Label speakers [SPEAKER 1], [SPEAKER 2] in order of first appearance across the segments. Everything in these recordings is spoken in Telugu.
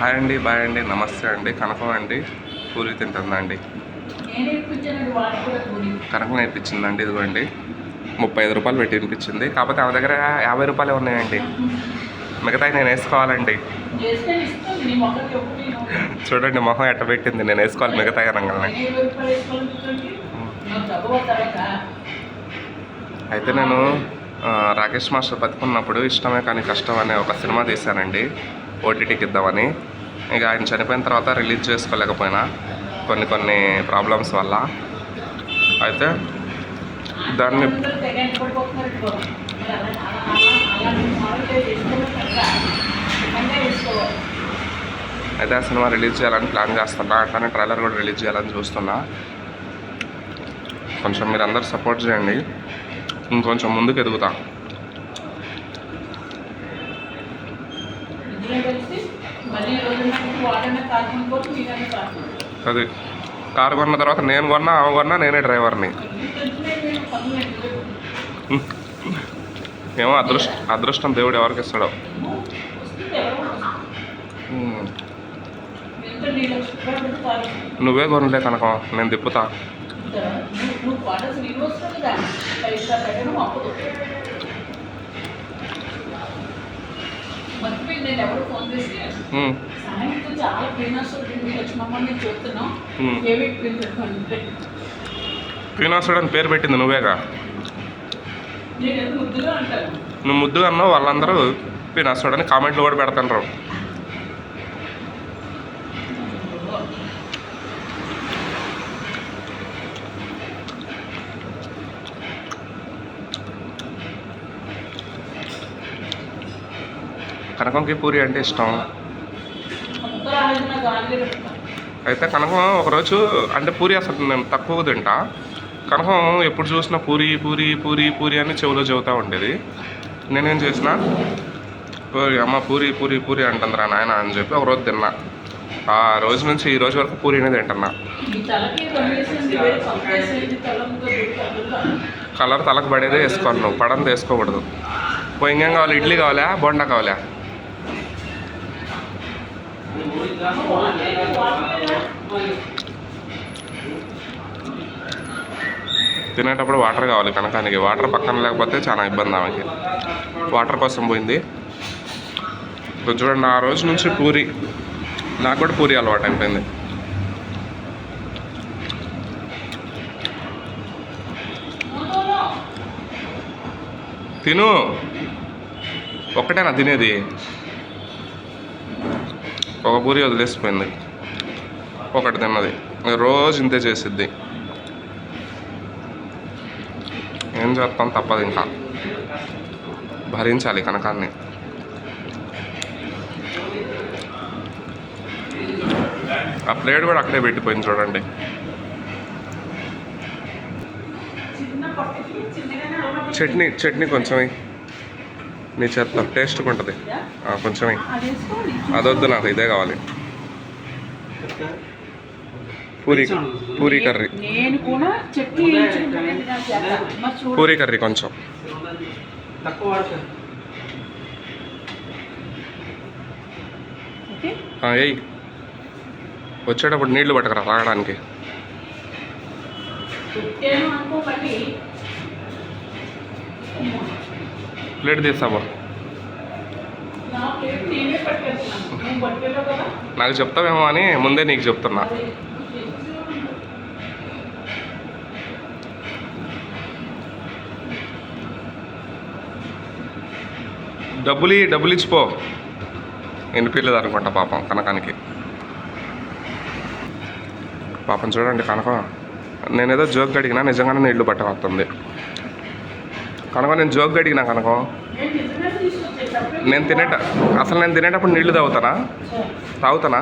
[SPEAKER 1] హాయ్ అండి బాయ్ అండి నమస్తే అండి కనకం అండి పూరి తింటుందండి
[SPEAKER 2] నేనే
[SPEAKER 1] కనకం నేర్పించిందండి ఇదిగోండి. ముప్పై ఐదు రూపాయలు పెట్టి వినిపించింది. కాకపోతే ఆమె దగ్గర యాభై రూపాయలే ఉన్నాయండి. మిగతాయి నేను వేసుకోవాలండి. చూడండి మొహం ఎట్ట పెట్టింది. నేను వేసుకోవాలి మిగతాయి అనగానే. అయితే నేను రాకేష్ మాస్టర్ బతుకున్నప్పుడు ఇష్టమే కానీ కష్టం అనే ఒక సినిమా తీశానండి. ఓటీటీకి ఇద్దామని ఇక ఆయన చనిపోయిన తర్వాత రిలీజ్ చేసుకోలేకపోయినా కొన్ని కొన్ని ప్రాబ్లమ్స్ వల్ల. అయితే దాన్ని అయితే ఆ సినిమా రిలీజ్ చేయాలని ప్లాన్ చేస్తున్నా. అట్లానే ట్రైలర్ కూడా రిలీజ్ చేయాలని చూస్తున్నా. కొంచెం మీరు అందరు సపోర్ట్ చేయండి. ఇంకొంచెం ముందుకు ఎదుగుతా. అది. కారు కొన్న తర్వాత నేను కొన్నా ఆమె కొన్నా నేనే డ్రైవర్ని. ఏమో అదృష్టం అదృష్టం దేవుడు ఎవరికి ఇస్తాడో. నువ్వే కొనలే కనుక నేను తిప్పుతా.
[SPEAKER 2] నేను ఎవరు ఫోన్ చేసి
[SPEAKER 1] ఉమ్.
[SPEAKER 2] సాయంత్రం చాలా క్లీనర్స్ ఉంటుంది లక్ష్మమ్మ నేను చెప్తున్నాం. ఏమి పెట్టుకుంటే
[SPEAKER 1] పీనాసుడు అని పేరు పెట్టింది నువ్వేగా? నువ్వు ముద్దుగా అన్నావు వాళ్ళందరూ పీనాసుడు అని కామెంట్లు కూడా పెడతారు కనకంకి పూరి అంటే ఇష్టం. అయితే కనకం ఒకరోజు అంటే పూరి అసలు నేను తక్కువ తింటా. కనకం ఎప్పుడు చూసినా పూరి పూరి పూరి పూరి అని చెవిలో చెబుతూ ఉండేది. నేనేం చేసిన "ఓయ్ అమ్మ పూరి పూరి పూరి అంటుందిరా నాయన అని చెప్పి ఒకరోజు తిన్నా. ఆ రోజు నుంచి ఈ రోజు వరకు పూరినే తింటున్నా. కలర్ తలకు పడేదే వేసుకోను నువ్వు పడంత వేసుకోకూడదు. పోయి ఇంకేం కావాలి? ఇడ్లీ కావాలా? బొండ కావాలా? తినేటప్పుడు వాటర్ కావాలి కనకానికి. వాటర్ పక్కన లేకపోతే చాలా ఇబ్బంది ఆమెకి. వాటర్ కోసం పోయింది. ఇప్పుడు చూడండి ఆ రోజు నుంచి పూరి. నాకు కూడా పూరి అలవాటు అయిపోయింది. తిను. ఒక్కటేనా తినేది? ఒక పూరి వదిలేసిపోయింది. ఒకటి తిన్నది. రోజు ఇంతే చేసిద్ది. ఏం చేస్తాం? తప్పదు ఇంకా. భరించాలి కనకాన్ని. ఆ ప్లేట్ కూడా అక్కడే పెట్టిపోయింది చూడండి. చట్నీ చట్నీ కొంచెం నీ చేత్తో టేస్ట్గా ఉంటుంది. ఆ, కొంచెం వెయ్యి.
[SPEAKER 2] అది వేసుకోవాలి
[SPEAKER 1] అదొద్దు నాకు ఇదే కావాలి. పూరి పూరి కర్రీ. పూరి కర్రీ కొంచెం. ఏయ్. వచ్చేటప్పుడు నీళ్ళు పట్టకరా తాగడానికి.
[SPEAKER 2] పెట్టాను అనుకో మళ్ళీ
[SPEAKER 1] ప్లేట్ తీస్తావా? నాకు చెప్తావేమో అని ముందే నీకు చెప్తున్నా. డబ్బులు డబ్బులు ఇచ్చిపో ఎన్నిపిల్లలు అనుకుంటా పాపం కనకానికి. పాపం చూడండి కనకం నేనేదో జోక్ అడిగినా నిజంగానే నీళ్ళు పట్ట వస్తుంది కనకం నేను జోక్ అడిగినా కనకం.
[SPEAKER 2] నేను
[SPEAKER 1] తినేట అసలు నేను తినేటప్పుడు నీళ్ళు తాగుతానా? తాగుతానా?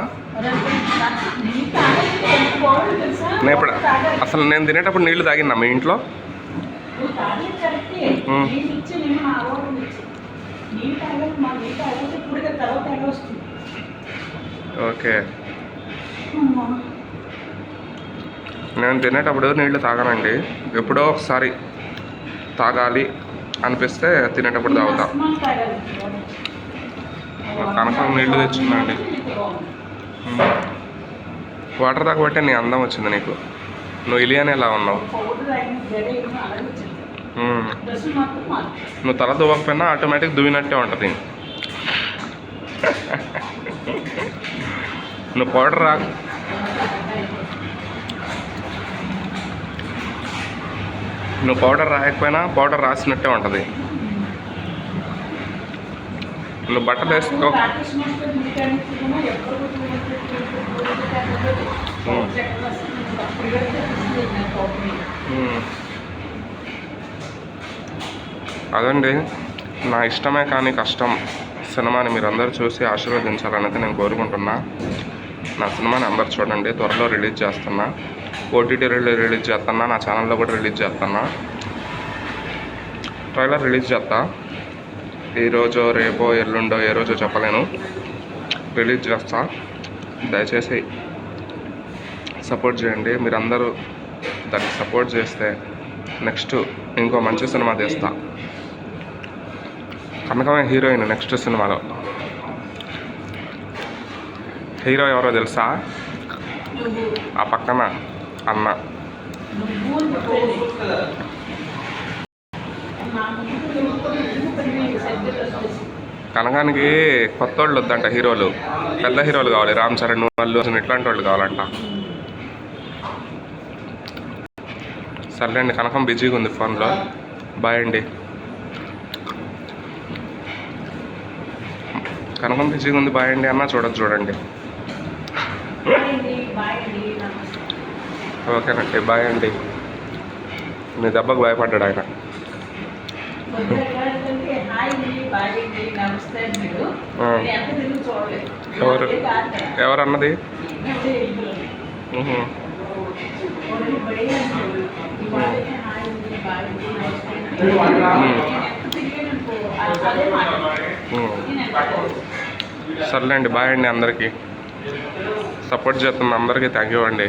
[SPEAKER 1] నేను ఇప్పుడు. అసలు నేను తినేటప్పుడు నీళ్ళు తాగినా మీ ఇంట్లో? ఓకే. నేను తినేటప్పుడు నీళ్ళు తాగనండి. ఎప్పుడో ఒకసారి తాగాలి అనిపిస్తే తినేటప్పుడు తాగుతా. కనకం నీళ్ళు తెచ్చిందండి. వాటర్ తాగబట్టే నీ అందం వచ్చింది నీకు. నువ్వు ఇలియానే ఎలా ఉన్నావు నువ్వు తల దువ్వకపోయినా ఆటోమేటిక్ దువ్వినట్టే ఉంటుంది. నువ్వు పౌడర్ రా. నువ్వు పౌడర్ రాయకపోయినా పౌడర్ రాసినట్టే ఉంటుంది. నువ్వు బట్టలు వేసుకో.
[SPEAKER 2] ఎక్కడ
[SPEAKER 1] మ్మ్. అదండి నా ఇష్టమే కానీ కష్టం. సినిమాని మీరందరూ చూసి ఆశీర్వదించాలనేది నేను కోరుకుంటున్నా. నా సినిమాని అందరు చూడండి త్వరలో రిలీజ్ చేస్తున్నా. ఓటీటీ రిలీజ్ చేస్తున్నా నా ఛానల్లో కూడా రిలీజ్ చేస్తున్నా ట్రైలర్ రిలీజ్ చేస్తా ఈరోజు రేపో ఎల్లుండో ఏ రోజో చెప్పలేను. రిలీజ్ చేస్తా. దయచేసి సపోర్ట్ చేయండి. మీరందరూ దానికి సపోర్ట్ చేస్తే నెక్స్ట్ ఇంకో మంచి సినిమా తీస్తా. కనకమే హీరోయిన్ నెక్స్ట్ సినిమాలో. హీరో ఎవరో తెలుసా? ఆ పక్కన అన్న కనకానికి కొత్త వాళ్ళు వద్దంట హీరోలు. పెద్ద హీరోలు కావాలి. రామ్ చరణ్ అల్లు ఇట్లాంటి వాళ్ళు కావాలంట. సర్లేండి కనకం బిజీగా ఉంది ఫోన్లో. బాయ్ అండి. కనకం బిజీగా ఉంది బాయ్ అండి అన్న చూడదు చూడండి
[SPEAKER 2] బాయ్ అండి బాయ్ అండి నమస్తే
[SPEAKER 1] ఓకేనండి బాయ్ అండి నీ దెబ్బకు భయపడ్డాడు ఆయన.
[SPEAKER 2] నేను
[SPEAKER 1] ఎవరు?
[SPEAKER 2] నాకే కాదు కదా.
[SPEAKER 1] ఎవరన్నది
[SPEAKER 2] అంటే ఇందులో.
[SPEAKER 1] ఉహు.
[SPEAKER 2] ఓన్లీ బడి అంటారు. ఇవాళే హాయ్ అండి బాయ్ అండి నమస్తే అని.
[SPEAKER 1] ఉమ్.
[SPEAKER 2] నేను ఎంత తిరిగాననుకో, అ- అదే మాట
[SPEAKER 1] ఉమ్.
[SPEAKER 2] నేను ఎంత
[SPEAKER 1] సర్లే అండి బాయ్ అండి అందరికీ సపోర్ట్ చేస్తున్న అందరికీ థ్యాంక్ యూ అండి